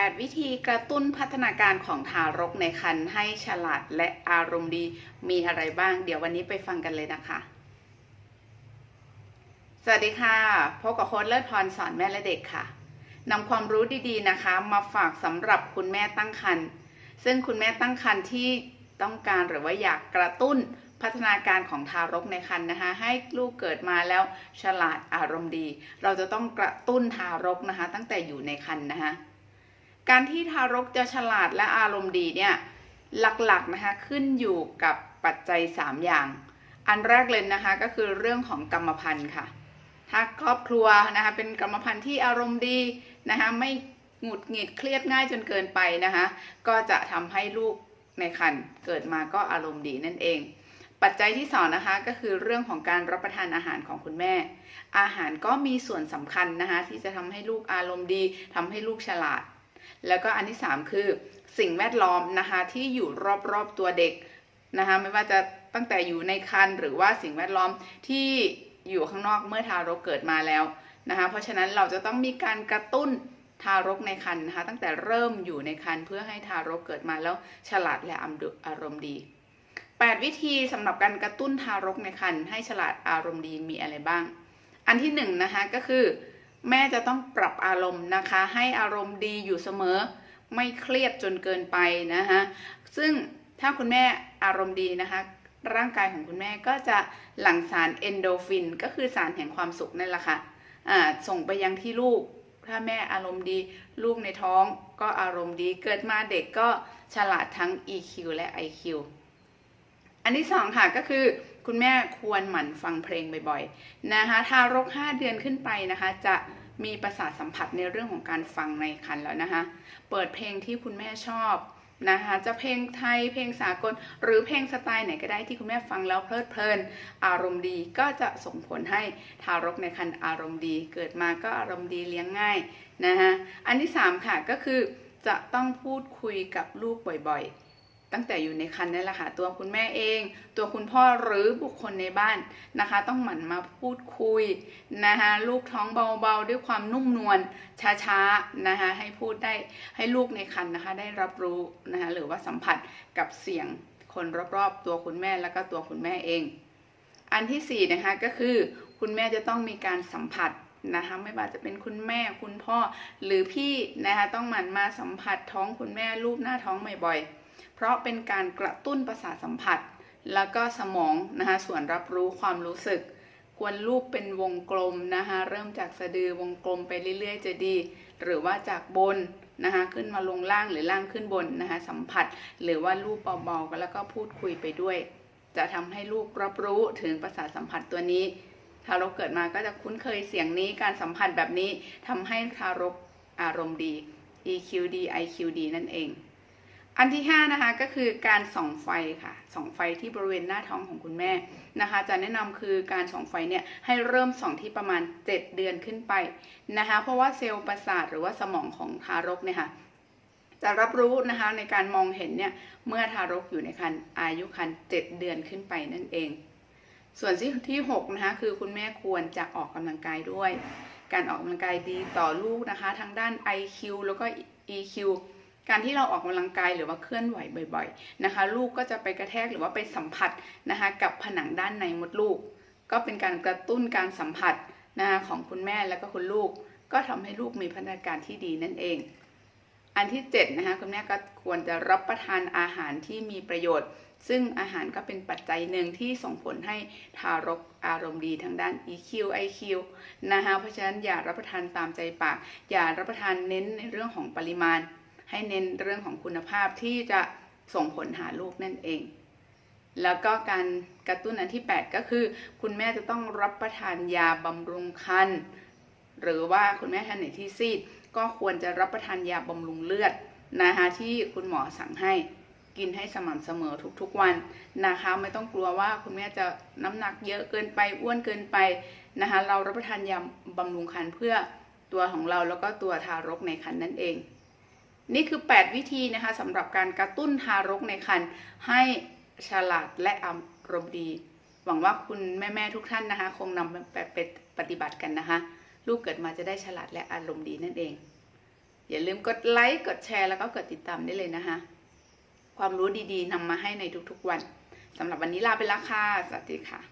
8 วิธีกระตุ้นพัฒนาการของทารกในครรภ์ให้ฉลาดและอารมณ์ดีมีอะไรบ้าง เดี๋ยววันนี้ไปฟังกันเลยนะคะ สวัสดีค่ะพบกับโค้ดเลิศพรสอนแม่และเด็กค่ะนำความรู้ดีๆนะคะ มาฝากสำหรับคุณแม่ตั้งครรภ์ซึ่งคุณแม่ตั้งครรภ์ที่ต้องการหรือว่าอยากกระตุ้นพัฒนาการของทารกในครรภ์นะคะ ให้ลูกเกิดมาแล้วฉลาดอารมณ์ดี เราจะต้องกระตุ้นทารกนะคะ ตั้งแต่อยู่ในครรภ์นะคะ การที่ทารกจะฉลาดและอารมณ์ดีเนี่ยหลักๆนะคะขึ้นอยู่กับปัจจัย 3 อย่าง อันแรกเลยนะคะก็คือเรื่องของกรรมพันธุ์ค่ะ ถ้าครอบครัวนะคะเป็นกรรมพันธุ์ที่อารมณ์ดีนะคะไม่หงุดหงิดเครียดง่ายจนเกินไปนะคะก็จะทำให้ลูกในครรภ์เกิดมาก็อารมณ์ดีนั่นเอง ปัจจัยที่สองนะคะก็คือเรื่องของการรับประทานอาหารของคุณแม่ อาหารก็มีส่วนสำคัญนะคะที่จะทำให้ลูกอารมณ์ดีทำให้ลูกฉลาด แล้วก็อันที่ 3 คือสิ่งแวดล้อมนะคะที่อยู่รอบๆตัวเด็กนะคะไม่ว่าจะตั้งแต่อยู่ในครรภ์หรือว่าสิ่งแวดล้อมที่อยู่ข้างนอกเมื่อทารกเกิดมาแล้วนะคะเพราะฉะนั้นเราจะต้องมีการกระตุ้นทารกในครรภ์นะคะตั้งแต่เริ่มอยู่ในครรภ์เพื่อให้ทารกเกิดมาแล้วฉลาดและอารมณ์ดี 8 วิธีสำหรับการกระตุ้นทารกในครรภ์ให้ฉลาดอารมณ์ดีมีอะไรบ้าง อันที่1นนะคะก็คือ แม่จะต้องปรับอารมณ์นะคะ ให้อารมณ์ดีอยู่เสมอ ไม่เครียดจนเกินไปนะคะซึ่งถ้าคุณแม่อารมณ์ดีนะคะ ร่างกายของคุณแม่ก็จะหลั่งสารเอนโดฟิน ก็คือสารแห่งความสุขนั่นแหละค่ะส่งไปยังที่ลูก ถ้าแม่อารมณ์ดี ลูกในท้องก็อารมณ์ดี เกิดมาเด็กก็ฉลาดทั้ง EQ และ IQ อันที่สองค่ะก็คือคุณแม่ควรหมั่นฟังเพลงบ่อยๆนะคะทารก 5 เดือนขึ้นไปนะคะ จะมีประสาทสัมผัสในเรื่องของการฟังในครรภ์แล้วนะคะ เปิดเพลงที่คุณแม่ชอบนะคะจะเพลงไทยเพลงสากล หรือเพลงสไตล์ไหนก็ได้ที่คุณแม่ฟังแล้วเพลิดเพลิน อารมณ์ดีก็จะส่งผลให้ทารกในครรภ์อารมณ์ดี เกิดมาก็อารมณ์ดีเลี้ยงง่ายนะคะอันที่ 3 ค่ะก็คือจะต้องพูดคุยกับลูกบ่อยๆ ตั้งแต่อยู่ในคันนั่นแหละค่ะ ตัวคุณแม่เอง ตัวคุณพ่อหรือบุคคลในบ้านนะคะ ต้องหมั่นมาพูดคุยนะคะลูกท้องเบาๆ ด้วยความนุ่มนวลช้าๆนะคะให้พูดได้ให้ลูกในคันนะคะ ได้รับรู้นะคะหรือว่าสัมผัสกับเสียงคนรอบๆ ตัวคุณแม่แล้วก็ตัวคุณแม่เอง อันที่4นะคะก็คือคุณแม่จะต้องมีการสัมผัสนะคะไม่ว่าจะเป็นคุณแม่คุณพ่อหรือพี่นะคะต้องหมั่นมาสัมผัสท้องคุณแม่รูปหน้าท้องบ่อยๆ เพราะเป็นการกระตุ้นประสาทสัมผัส แล้วก็สมองนะคะส่วนรับรู้ความรู้สึก ควรรูปเป็นวงกลมนะคะเริ่มจากสะดือวงกลมไปเรื่อย ๆ จะดี หรือว่าจากบนนะคะขึ้นมาลงล่างหรือล่างขึ้นบนนะคะสัมผัส หรือว่ารูปเบาๆแล้วก็พูดคุยไปด้วย จะทำให้ลูกรับรู้ถึงประสาทสัมผัสตัวนี้ ทารกเกิดมาก็จะคุ้นเคยเสียงนี้การสัมผัสแบบนี้ทำให้ทารกอารมณ์ดี EQ ดี IQ ดีนั่นเอง อันที่5นะคะก็คือการส่องไฟค่ะส่องไฟที่บริเวณหน้าท้องของคุณแม่นะคะ จะแนะนำคือการส่องไฟเนี่ยให้เริ่มส่องที่ประมาณ 7 เดือนขึ้นไปนะคะ เพราะว่าเซลล์ประสาทหรือว่าสมองของทารกเนี่ยค่ะจะรับรู้นะคะในการมองเห็นเนี่ยเมื่อทารกอยู่ในครรภ์อายุครรภ์7เดือนขึ้นไปนั่นเอง ส่วนที่ที่6นะคะคือคุณแม่ควรจะออกกำลังกายด้วย การออกกำลังกายดีต่อลูกนะคะทั้งด้าน IQ แล้วก็ EQ การที่เราออกกำลังกายหรือว่าเคลื่อนไหวบ่อย ๆนะคะ ลูกก็จะไปกระแทกหรือว่าไปสัมผัสนะคะ กับผนังด้านในมดลูก ก็เป็นการกระตุ้นการสัมผัสนะคะของคุณแม่แล้วก็คุณลูก ก็ทำให้ลูกมีพัฒนาการที่ดีนั่นเอง อันที่7นะคะคุณแม่ก็ควรจะรับประทานอาหารที่มีประโยชน์ ซึ่งอาหารก็เป็นปัจจัยหนึ่งที่ส่งผลให้ทารกอารมณ์ดีทางด้าน EQ IQ นะคะเพราะฉะนั้นอย่ารับประทานตามใจปาก อย่ารับประทานเน้นในเรื่องของปริมาณ ให้เน้นเรื่องของคุณภาพที่จะส่งผลหาลูกนั่นเอง แล้วก็การกระตุ้นอันที่ 8 ก็คือ คุณแม่จะต้องรับประทานยาบำรุงคันหรือว่าคุณแม่ท่านไหนที่ซีด ก็ควรจะรับประทานยาบำรุงเลือดนะคะที่คุณหมอสั่งให้กินให้สม่ำเสมอทุกๆวันนะคะ ไม่ต้องกลัวว่าคุณแม่จะน้ำหนักเยอะเกินไปอ้วนเกินไปนะคะ เรารับประทานยาบำรุงคันเพื่อตัวของเราแล้วก็ตัวทารกในครรภ์นั่นเอง นี่คือ 8 วิธีนะคะสำหรับการกระตุ้นทารกในครรภ์ให้ฉลาดและอารมณ์ดี หวังว่าคุณแม่ ๆ ทุกท่านนะคะ คงนำไปปฏิบัติกันนะคะ ลูกเกิดมาจะได้ฉลาดและอารมณ์ดีนั่นเอง อย่าลืมกดไลค์กดแชร์แล้วก็กดติดตามได้เลยนะคะ ความรู้ดีๆนำมาให้ในทุกๆวันสำหรับวันนี้ลาไปแล้วค่ะสวัสดีค่ะ